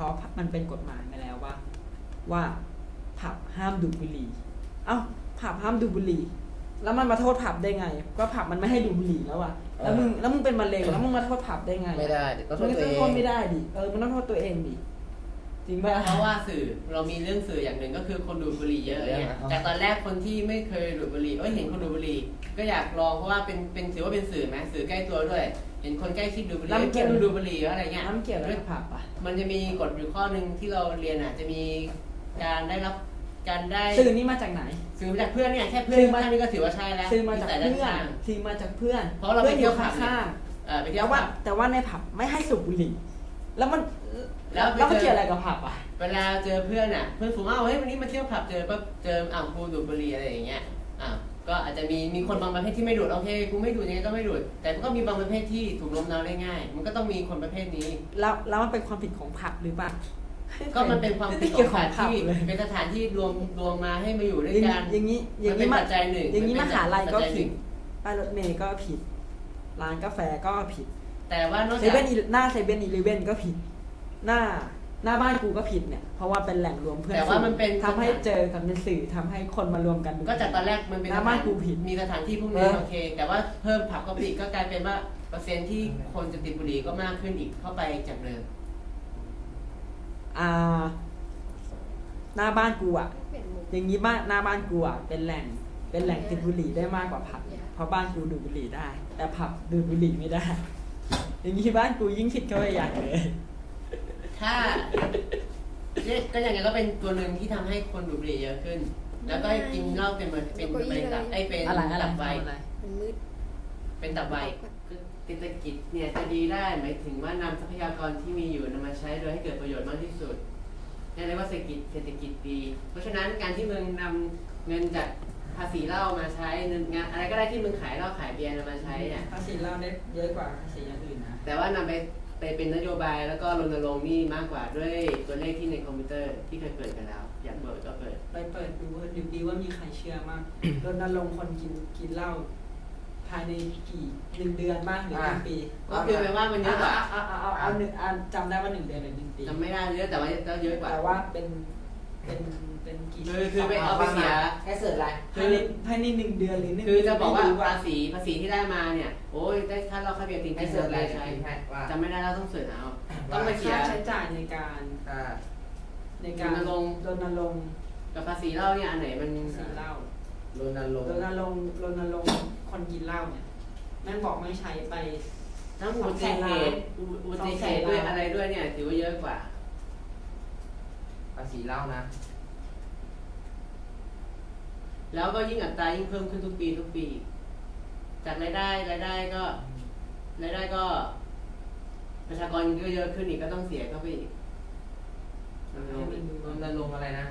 ราะมันเป็นกฎหมายมาแล้วว่า ว่าผับห้ามดูดบุหรี่ เอ้าผับห้ามดูดบุหรี่ แล้วมันมาโทษผับได้ไง ก็ผับมันไม่ให้ดูดบุหรี่แล้วอะแล้วมึงแล้วมึงเป็นมะเร็งแล้วมึงมาโทษผับได้ไงไม่ได้เดี๋ยวต้องโทมันษก็ตัวเอโทษงไม่ได้ดิเออมันต้องโทษตัวเองดิ จริงป่ะ เพราะว่าสื่อเรามีเรื่องสื่ออย่างหนึ่งก็คือคนดูดบุหรี่เยอะเนี่ยแต่ตอนแรกคนที่ไม่เคยดูดบุหรี่เอ้ยเห็นคนดูดบุหรี่ก็อยากลองเพราะว่าเป็นเป็นถือว่าเป็นสื่อไหมสื่อใกล้ตัวด้วย เห็นคนใกล้ชิดดูดบุหรี่เอ้ยเพื่อนดูดบุหรี่อะไรเงี้ย น้ำเกี่ยวอะไรกับผับอะ มันจะมีกฎอยู่ข้อหนึ่งที่เราเรียนอะจะมีการได้รับการได้สื่อนี้มาจากไหนสื่อมาจากเพื่อนเนี่ยแค่เพื่อนสื่อมาบ้านนี่ก็ถือว่าใช่แล้วซื้อมาจากนิสัยด้เพื่อนข้าง ซื้อมาจากเพื่อนเพราะเราไปพื่อนเที่ยวอผับเนี่ยข้างเออไปๆเที่ยแต่วว่าผับแต่ว่าในผับไม่ให้สูบบุหรี่ แล้วมันแล้วไปแล้วมันเจอเกี่ยวอะไรกับผับอะ เวลาเจอเพื่อนอะ เพื่อนฝูงอ้าวเฮ้ยวันนี้มาเที่ยวผับเจอปั๊บเจออ่าวกูดูดบุหรี่อะไรอย่างเงี้ยอ่าวก็อาจจะมีมีคนบางประเภทที่ไม่ดูดโอเคกูไม่ดูดยังไงก็ไม่ดูดแต่ก็มีบางประเภทที่ถูกโน้มน้าวได้ง่าย มันก็ต้องมีคนประเภทนี้ แล้วแล้วมันเป็นความผิดของผับหรือเปล่าก็มันเป็นความผิดไเกี่ยวขขอองงสผัถานบที่เลยเป็นสถานที่รวมรวมมาให้มาอยู่ด้วยอย่างกันี้นอย่างนี้อมัย่านงเป็นี้นมาปัจจัยหนึ่งอย่างนี้มนเป็หาลัยก็ปัจจัหผินึ่ดงป้ายรถเมย์ก็ผิด ร้านกาแฟก็ผิด แต่ว่านอกเซจากเว่นหน้าเซเว่นอีเลเว่นก็ผิด หน้าหน้าบ้านกูก็ผิดเนี่ย เพราะว่าเป็นแหล่งรวมเพื่อนแต่ว่ามันเป็นทำให้เจอกันในสื่อทำให้คนมารวมกันดูก็จากตอนแรกมันเป็นหน้าบ้านกูผิด มีสถานที่พวกเอนี้อโอเค แต่ว่าเพิ่มผับเข้าไปอีกก็กลายเป็นว่าเปอร์เซ็นต์ที่คนจะติดบุหรี่ก็มากขึ้นอีกเข้าไปจากเดิมอ่า หน้าบ้านกูอะ เปลี่ยนมุกอย่างนี้บ้านหน้าบ้านกูอะเป็นแหล่งเป็นแหล่งติดบุหรี่ได้มากกว่าผับอีกเพราะบ้านกูดูดบุหรี่ได้ แต่ผับดูดบุหรี่ไม่ได้ อย่างนี้บ้านกูยิ่งผิดเข้าไปใหญ่เลย ถ้าเนี่ยก็อย่างนี้ก็เป็นตัวหนึ่งที่ทำให้คนดูดบุหรี่เยอะขึ้น แล้วก็กินเหล้าเป็นมันเป็นมะเร็งตับไอ้ยเป็นอะไรอะไรตับไวอะไร มันมืด เป็นตับไวคือเศรษฐกิจเนี่ยจะดีได้หมายถึงว่านำทรัพยากรที่มีอยู่นำมาใช้โดยให้เกิดประโยชน์มากที่สุดนี่เรียกว่าเศรษฐกิจเศรษฐกิจดี เพราะฉะนั้นการที่มึงนำเงินจากภาษีเหล้ามาใช้เงินงานอะไรก็ได้ที่มึงขายเหล้าขายเบียร์นำมาใช้เนี่ย ภาษีเราได้เยอะกว่าภาษีอย่างอื่นนะ แต่ว่านำไปไปเป็นนโยบายแล้วก็รณรงค์นี่มากกว่าด้วยตัวเลขที่ในคอมพิวเตอร์ที่เคยเปิดกันแล้ว อยากเปิดก็เปิด ไปเปิดดูว่าดูดีว่ามีใครเชื่อมากรณรงค์คนกินกินเหล้าภายในกี่หนึ่งเดือนบ้างหรือหนึ่งปีก็คือแปลว่ามันเยอะกว่าเอาเอาเอาเอาหนึ่งอันจำได้ว่าหนึ่งเดือนหรือหนึ่งปีจำไม่ได้เยอะแต่ว่าก็เยอะกว่าแต่ว่าเป็น เป็นเป็นกี่คือคือไปเอาไปเสีย แค่เสิร์ชอะไร ภายในภายในหนึ่งเดือนหรือหนึ่งคือจะบอกว่าไม่รู้ภาษีภาษีที่ได้มาเนี่ย โอ้ยได้ค่าเราค่าเบียร์จริงให้ๆเสิร์ชอะไรใช้ให้ว่าจำไม่ได้แล้วต้องเสิร์ชเอาต้องไปเสียค่าใช้จ่ายในการอ่าในการรณรงค์รณรงค์กับภาษีเหล้าเนี่ยอันไหนมันสีเหล้ารณรงค์รณรงค์รณรงค์คนกินเหล้าเนี่ยนั่นบอกไม่ใช้ไปทั้งอุบัติเหตุอุบัติเหตุด้วยอะไรด้วยเนี่ยถือว่าเยอะกว่าภาษีเหล้านะ แล้วก็ยิ่งอัตรายิ่งเพิ่มขึ้นทุกปีทุกปี จากรายได้รายได้ก็รายได้ก็ ประชากรก็เยอะขึ้นอีกก็ต้องเสียเข้าไปอีกรณรงค์อีกรณรงค์อะไรนะ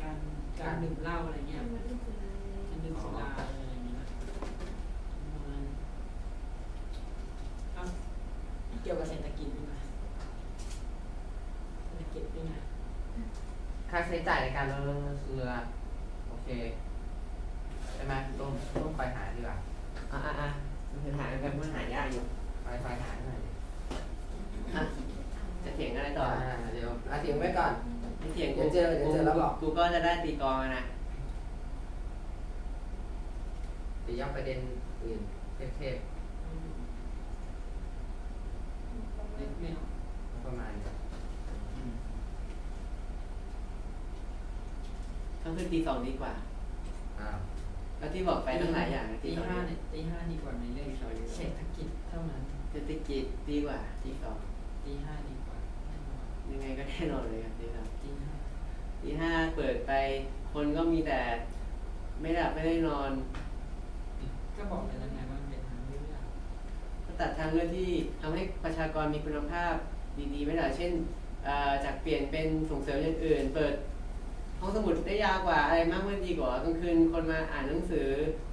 การการดื่มเหล้าอะไรเงี้ยการดื่มสุราอะไรอย่างเงี้ยนะประมาณเอ้าเกี่ยวกับเศรษฐกิจด้วยนะเศรษฐกิจด้วยนะ ค่าใช้จ่ายในการลดเรือโอเคใช่ไหมต้องต้องคอยหาดีกว่าอะอะอะมันเป็นหากันมันหายากอยู่คอยคอยหาหน่อยอะจะเถียงอะไรต่ออ่าเดี๋ยวอาเถียงไว้ก่อนไม่เถียงเดี๋ยวเจอเดี๋ยวเจอแล้วบอก กูก็จะได้ตีกลองอะนะเดี๋ยวย่อประเด็นอื่นเทพไม่เอาๆประมาณนี้ ก็คือตีสองดีกว่า อ้าวแล้วที่บอกไปตั้งหลายอย่างนะตีตีสองห้าเนี่ยตีห้าดีกว่าในเรื่องเศรษฐกิจเท่านั้นเศรษฐกิจดีกว่าตีสองตีห้าดีกว่าแน่นอนยังไงก็แน่นอนเลยครับตีสองตีห้าตีห้าเปิดไปคนก็มีแต่ ไม่หลับไม่ได้นอน ก็บอกไปแล้วไงว่ามันเป็นทางเลือกก็ตัดทางเลือกที่ทำให้ประชากรมีคุณภาพดีๆไม่ได้เช่นเอ่อจากเปลี่ยนเป็นส่งเสริมอย่างอื่น เปิด ห้องสมุดได้ยาวกว่าอะไรมากไม่ดีกว่ากลางคืนคนมาอ่านหนังสือ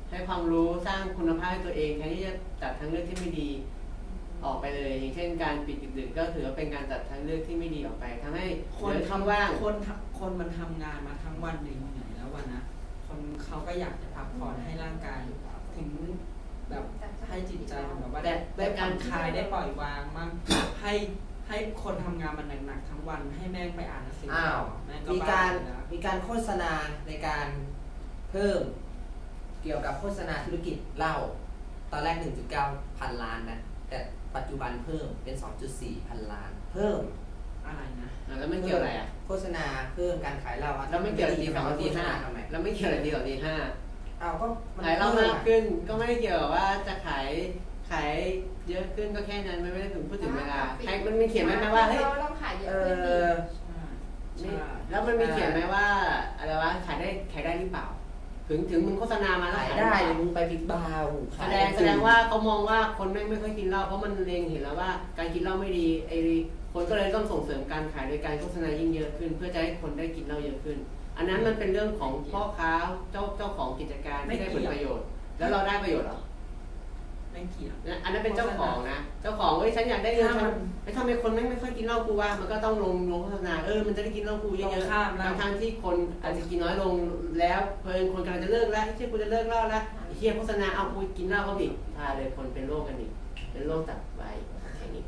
ให้ความรู้สร้างคุณภาพให้ตัวเองแทนที่จะตัดทางเลือกที่ไม่ดีออกไปเลย อย่างเช่นการปิดดึกๆก็ถือว่าเป็นการตัดทางเลือกที่ไม่ดีออกไปทำให้คเหนลือช่องทำว่างคนทำคนมันทำงานมาทั้งวันเหนื่อยแล้ววันนะคนเขาก็อยากจะพักผ่อนให้ร่างกายถึงแบบให้จิตใจมันแบบว่าได้ได้ผ่อนคลายได้ปล่อยวางมั่งให้ ให้คนทำงานมันหนักๆทั้งวันให้แม่งไปอ่านหนังสืออ้าวแม่งมีบ้การไปแล้วมีการโฆษณาในการเพิ่มเกี่ยวกับโฆษณาธุรกิจเหล้าตอนแรก 1.9 พันล้านนะ แต่ปัจจุบันเพิ่มเป็น 2.4 พันล้าน เพิ่มอะไรนะอะแล้วไม่เกี่ยวอะไรอะ โฆษณาเพิ่มการขายเหล้าอะแล้วไม่เกี่ยวอะไรตีสองกับตีห้าทำไมแล้วไม่เกี่ยวอะไรตีสองตีห้าอ้าวก็มันขายเหล้าพิ่มากอะขึ้นก็ไม่ได้เกี่ยวกับว่าจะขายขายเยอะขึ้นก็แค่นั้นมันไม่ได้ถึงพูดถึงเวลาใคร มันมีเขียนไหมนะว่าเฮ้ยเราต้องขายเยอะเอขึ้นดิอใช่นี่ใช่แล้วมันมีเขียนไหมว่าอะไรวะขายได้ขายได้หรือเปล่า ถึงถึงมึงโฆษณามาแล้วขายขายได้หรือเลยเปล่ามึงไปบิ๊กบาร์แสขายดงแสดงว่าเขามองว่าคนไม่ไม่ค่อยกินเหล้าเพราะมันเล็งเห็นแล้วว่า การกินเหล้าไม่ดีไอ้คนก็เลยต้องส่งเสริมการขายโดยการโฆษณายิ่งเยอะขึ้น เพื่อจะให้คนได้กินเหล้าเยอะขึ้น อันนั้นมันเป็นเรื่องของพ่อค้าเจ้าเจ้าของกิจการที่ได้ผลประโยชน์ แล้วเราได้ประโยชน์เหรอ ไม่เกี่ยว นะอันนั้นเป็นเจ้าของนะ เจ้าของเอ้ยฉันอยากได้เงินถ้ามันไม่ทำไมคนไม่ไม่ค่อยกินเหล้ากูว่า มันก็ต้องลงลงโฆษณาเออมันจะได้กินเหล้ากูเยตรอะงข้ามนะๆทั้งๆที่คนอาจจะกินน้อยลงแล้วเพลินคนกำลังจะเลิกแล้วไอ้เชี่ยกูจะเลิกเหล้าแล้วไอ้เชี่ยโฆษณาเอากูกินเหล้าเขาดิพาเลยคนเป็นโรคกันอีกเป็นโรคตับไตแค่นี้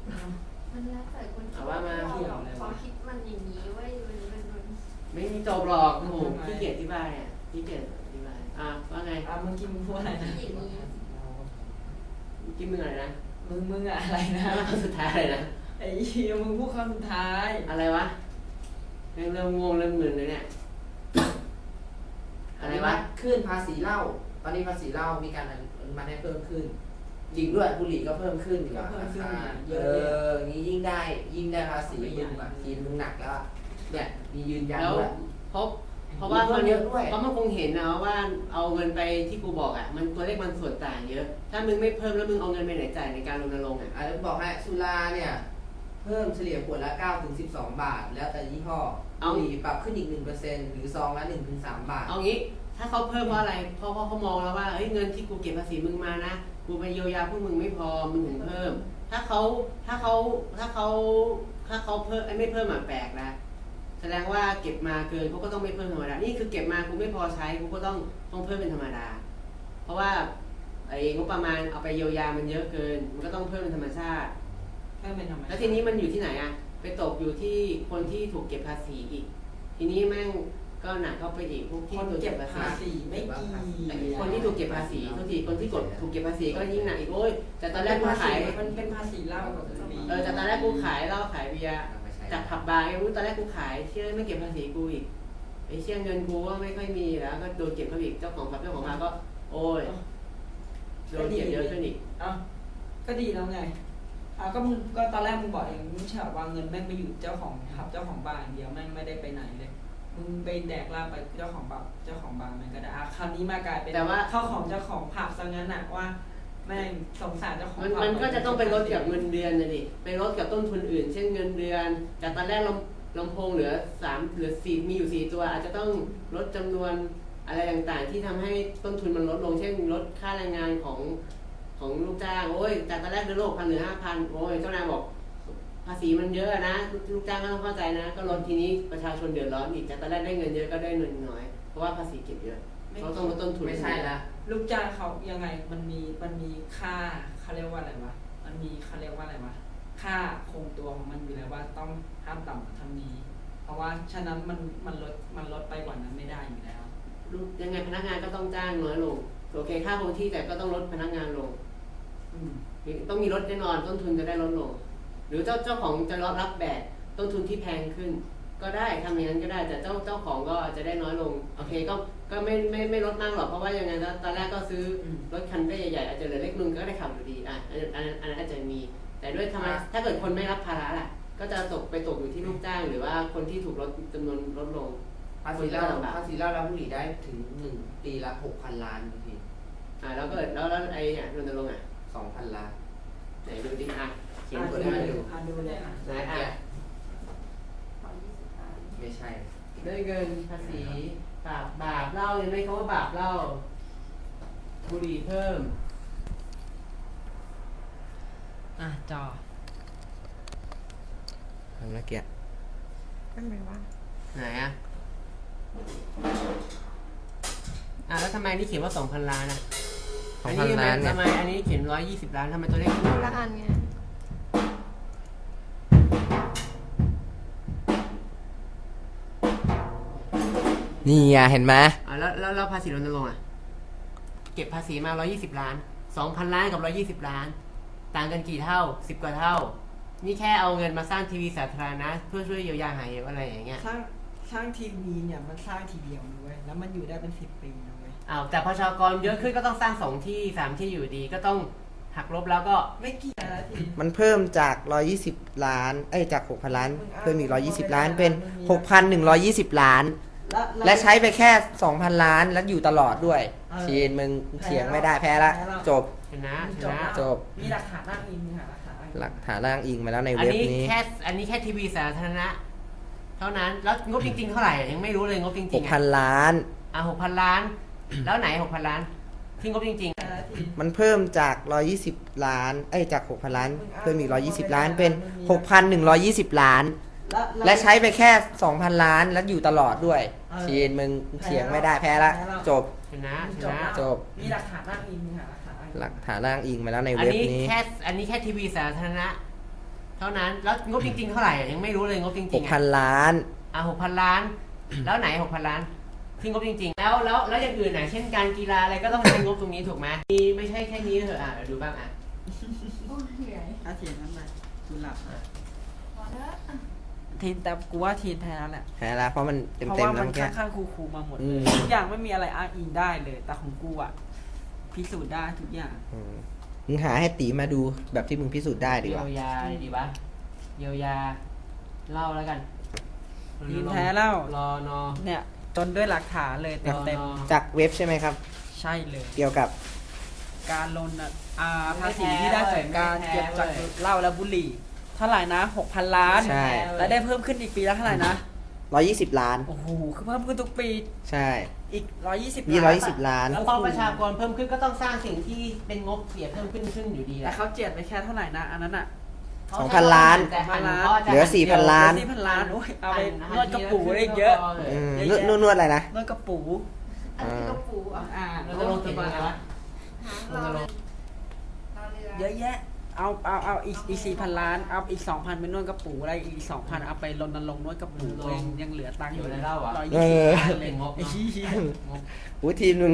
มันแล้วแต่คนคิดเอาว่ามาเขาคิดมันอย่างนี้เว้ยมันมันมันไม่มีจบหรอกโอ้โหขี้เกียจอธิบายอะขี้เกียจอธิบายอะว่าไง อะมึงกินมึงพูดอะไรนะ อย่างนี้ กินมึงอะไรนะ มึงมึงอะอะไรนะคำสุดท้ายอะไรนะ ไอ้เหี้ยมึงพูดคำสุดท้าย อะไรวะ เริ่มเริ่มงงเริ่มมึนเลยเนี่ย อะไรวะ ขึ้นภาษีเหล้า ตอนนี้ภาษีเหล้ามีการอนุมัติให้เพิ่มขึ้นจริงด้วยบุหรี่ก็เพิ่มขึ้นก็เพิ่มขึ้นราคาเยเออะเลยองี้ยิ่งได้ยิ่งได้ภาษีมึงแบบทีมมึงหนักแล้วอะเนี่ยมียืนยันแล้วด้วย เพราะ เพราะว่ามันเยอะด้วยเพราะมันคงเห็นนะว่าเอาเงินไปที่กูบอกอะ มันตัวเลขมันส่วนต่างเยอะ ถ้ามึงไม่เพิ่มแล้วมึงเอาเงินไปไหนจ่ายในการรณรงค์อะอะบอกให้สุราเนี่ย เพิ่มเฉลี่ยขวดละ9ถึง12 บาท แล้วแต่ยี่ห้อเอาบุหรี่ปรับขึ้นอีก 1%หรือซองละ1ถึง3บาท เอางี้ ถ้าเขาเพิ่มเพราะอะไร เพราะเพราะเขามองแล้วว่าเฮ้ยเงินที่กูเก็บภาษีมึงมานะกูไปเยียวยาพวกมึงไม่พอมึงถึงเพิ่ม ถ้าเขาถ้าเขาถ้าเขาถ้าเขาเพิ่มไอ้ไม่เพิ่มอะแปลกนะ แสดงว่าเก็บมาเกินเขาก็ต้องไม่เพิ่มธรรมดา นี่คือเก็บมากูไม่พอใช้กูก็ต้องต้องเพิ่มเป็นธรรมดา เพราะว่าไอ้งบประมาณเอาไปเยียวยามันเยอะเกิน มันก็ต้องเพิ่มเป็นธรรมชาติแค่เป็นธรรมชาติแล้วทีนี้มันอยู่ที่ไหนอะไปตกอยู่ที่คนที่ถูกเก็บภาษีอีก ทีนี้แม่งก็หนักเข้าไปอีกพวกที่คนถูกเก็เก็บบภาภาษีษีไม่กี่คนที่ถูกเก็บภาษีทุกทีคนที่กดถูกเก็บภาษีก็ยิ่งหนักอีกโอ้ยแต่ตอนแรกกูขายมันเป็นภาษีเหล้ากับบุหรี่เออแต่ตอนแรกกูขายเหล้าขายเบียร์ จากผับบาร์ไอ้รู้ตอนแรกกูขายเชื่อไม่เก็บภาษีกูอีกไอ้เชื่อเงินกูก็ไม่ค่อยมีแล้วก็โดนเก็บเข้าไปอีกเจ้าของผับเจ้าของบาร์ก็ โอ้ยโดนเก็บเยอะขึ้นอีกเอ้าก็ดีแล้วไงอะก็มึงก็ตอนแรกมึงบอกเองมึงเฉาว่าเงินแม่งไปอยู่เจ้าของผับเจ้าของบาร์อย่างเดียวแม่งไม่ได้ไปไหนเลยมึงไปแดกเหล้าไปเจ้าของผับเจ้าของบาร์มันก็ได้อะคราวนี้มากลายเป็นแต่ว่าเข้าของเจ้าของผับซะงั้นน่ะว่า แม่งสงสารเจ้าของมันผับมันก็จะต้องเป็นลดกับเงินเดือนนะดิไปลดกับต้นทุนอื่น เช่นเงินเดือนจากตอนแรกลำลำโพงเหลือสามเหลือสี่มีอยู่สี่ตัว อาจจะต้องลดจำนวนอะไรต่างๆ ที่ทำให้ต้นทุนมันลดลง เช่นลดค่าแรงงานของของลูกจ้างโอ้ยจากตอนแรกเดือนละหกพันเหลือห้าพันโอ้ยเจ้านายบอก ภาษีมันเยอะนะลูกจ้างก็ต้องเข้าใจนะ ก็ลดทีนี้ประชาชนเดือดร้อนอีกจากตอนแรกได้เงินเยอะก็ได้เงินน้อยเพราะว่าภาษีเก็บเยอะเขาต้องลดต้นทุนไม่ใช่ละ ลูกจ้างเขายังไงมันมีมันมีค่าเขาเรียกว่าอะไรวะมันมีเขาเรียกว่าอะไรวะค่าคงตัวของมันอยู่แล้วว่าต้องห้ามต่ำกว่าเท่านี้ เพราะว่าฉะนั้นมันมันลดมันลดไปกว่านั้นไม่ได้อยู่แล้วลูกยังไงพนักงานก็ต้องจ้างน้อยลงโอเคค่าคงที่แต่ก็ต้องลดพนักงานลงอืมต้องมีลดแน่นอนต้นทุนจะได้ลดลง หรือเจ้าเจ้าของจะรับรับแบกต้นทุนที่แพงขึ้น ก็ได้ทำอย่างนั้นก็ได้แต่เจ้าเจ้าของก็อาจจะได้น้อยลง โอเคก็ก็ไม่ไม่ไม่ลดมากหรอกเพราะว่ายังไงนะตอนแรกก็ซื้อรถคันเร่ใหญ่ๆอาจจะเหลือเล็กนึงก็ได้ขับอยู่ดีอะอันอันอันนั้นอาจจะมี แต่ด้วยธรรมะถ้าเกิดคนไม่รับภาระล่ะ ก็จะตกไปตกอยู่ที่ลูกจ้าง หรือว่าคนที่ถูกลดจำนวนลดลงภาษีเหล้าภาษีเหล้าแล้วบุหรี่ได้ถึงหนึ่งปีละหกพันล้านทีอ่าแล้วก็แล้วแล้วไอ้เนี่ยรณรงค์อะสองพันล้านไหนดูดิอะเขียนอะกดูดให้เลยดูอะดูเลยอะไหนอะ ขอยี่สิบล้าน ไม่ ใช่ ด้วยเงินภาษีบาปบาปเหล่ายังไม่คำว่าบาปเหล่าบุหรี่เพิ่ม อะจอเมื่อกี้ไหนอะอะแล้วทำไมนี่เขียนว่าสองพันล้านอะสองอันพันนี้ทำไมล้านเนี่ยทำไมอันนี้เขียนร้อยยี่สิบล้านทำไมตัวเลขคนละอันไง นี่ไงเห็นไหมอ่าแล้วแล้วแล้วภาษีรณรงค์อะ เก็บภาษีมา 120 ล้าน 2,000 ล้านกับ 120 ล้าน ต่างกันกี่เท่า 10 กว่าเท่า นี่แค่เอาเงินมาสร้างทีวีสาธารณะเพื่อช่วยเยียวยาหายอะไรอย่างเงี้ย สร้างสร้างทีวีเนี่ยมันสร้างทีเดียวนะเว้ยแล้วมันอยู่ได้เป็นสิบปีนะเว้ยอ้าวแต่ประชากรเยอะขึ้นก็ต้องสร้างสองที่สามที่อยู่ดีก็ต้องหักลบแล้วก็ไม่กี่นาที มันเพิ่มจาก 120 ล้าน เอ้ย จาก 6,000 ล้าน เพิ่มอีก 120 ล้าน เป็น 6,120 ล้าน และและใช้ไปแค่ 2,000 ล้านแล้วอยู่ตลอดด้วยชีนมึงเถียงไม่ได้แพ้ละจบ ชนะชจบนะจบ มีหลักฐานอ้างอิงมีหลักฐานอ้างอิงหลักฐานอ้างอิงมาแล้วในอันเว็บนี้นี้ แค่อันนี้แค่ทีวีสาธารณะ เท่านั้นแล้วงบจริง ๆ เท่าไหร่ยังไม่รู้เลยงบจริงๆอะ6,000 ล้าน อะหกพันล้าน แล้วไหนหกพันล้านที่งบจริงนาทีมันเพิ่มจาก 120 ล้าน เอ้ยจาก 6,000 ล้าน เพิ่มอีก 120 ล้านเป็น 6,120 ล้าน และใช้ไปแค่ 2,000 ล้านแล้วอยู่ตลอดด้วยชีนมึงเถียงไม่ได้แพ้ละจบๆชนะชจบนะแล้วจบ มีหลักฐานอ้างอิงมีหลักฐานอ้างอิงหลักฐานอ้างอิงมาแล้วในอันเว็บนี้นี้ แค่อันนี้แค่ทีวีสาธารณะ เท่านั้นแล้วงบจริง ๆ เท่าไหร่ยังไม่รู้เลยงบจริงๆอะ6,000 ล้าน อะหกพันล้าน แล้วไหนหกพันล้านที่งบจริง ๆ แล้วแล้วแล้วอย่างอื่นไหนะเช่นการกีฬาอะไรก็ต้องใช้งบตรงนี้ถูกไหมมีไม่ใช่แค่นี้เถอะอะเดี๋ยวดูบ้างอะ โอ้ยเหนื่อยอาเทียนนั่นไปกูหลับพอแล้วอะ ทีนแต่กูว่าทีนแพ้แล้วแหละแพ้ละเพราะมันเต็มเพราะเต็มว่าแล้มัวนเมื่อกี้ข้างๆคูๆมาหมดอืเลยมทุกอย่างไม่มีอะไรอ้างอิงได้เลย แต่ของกูอะพิสูจน์ได้ทุกอย่าง อืมมึงหาให้ตีมาดูแบบที่มึงพิสูจน์ได้ดีเยีกยว่า วยาดีปะเยียวยาเล่าแล้วกันทีนแพ้แล้ว รอนอเนี่ยจนด้วยหลักฐานเลยเต็มเต็มอ๋อจากเว็บใช่ไหมครับ ๆใช่เลย เกี่ยวกับการลนอะอ่าไม่ภาษีแพ้ที่ได้จากการไม่แพ้เก็บจากเว้ยเหล้าและบุหรี่ เท่าไหร่นะหกพันล้าน ใช่ และได้เพิ่มขึ้นอีกปีละเท่าไหร่นะ120ล้าน โอ้โหคือเพิ่มขึ้นทุกปีใช่ อีกร้อยยี่สิบมีล้าน120ล้าน แล้วพอประชากรเพิ่มขึ้นก็ต้องสร้างสิ่งที่เป็นงบเสียเพิ่มขึ้นขึ้นอยู่ดีแหแต่ละเขาเจียดไปแค่เท่าไหร่นะอันนั้นอะ2,000ล้าน แต่หันล้านก็จะเหลือหัดียว4,000ล้านสี่พันล้านโอ้ยเอาไปหันวดกระปูได้อีกเยอะ อืมเยนวอะดแยะนวดนวดอะไรนะ นวดกระปูอันนี้ก็ปูอะอ่าเราจะลงเขียนยังไงวะหารอเรือรอเรือ เยอะแยะ เอาเอาเอาอีกอีกสี่พันล้านเอาอีกสองพันไปนวดกระปูอะไรอีกสองพันเอาไปรณรงค์นวดกระปูเองยังเหลือตังค์อยู่เดี๋ยวได้เล่าอะร้อยเอยี่สิบอล้านเลยเป็นงบไอ้เหี้ยอู้ทีมมึง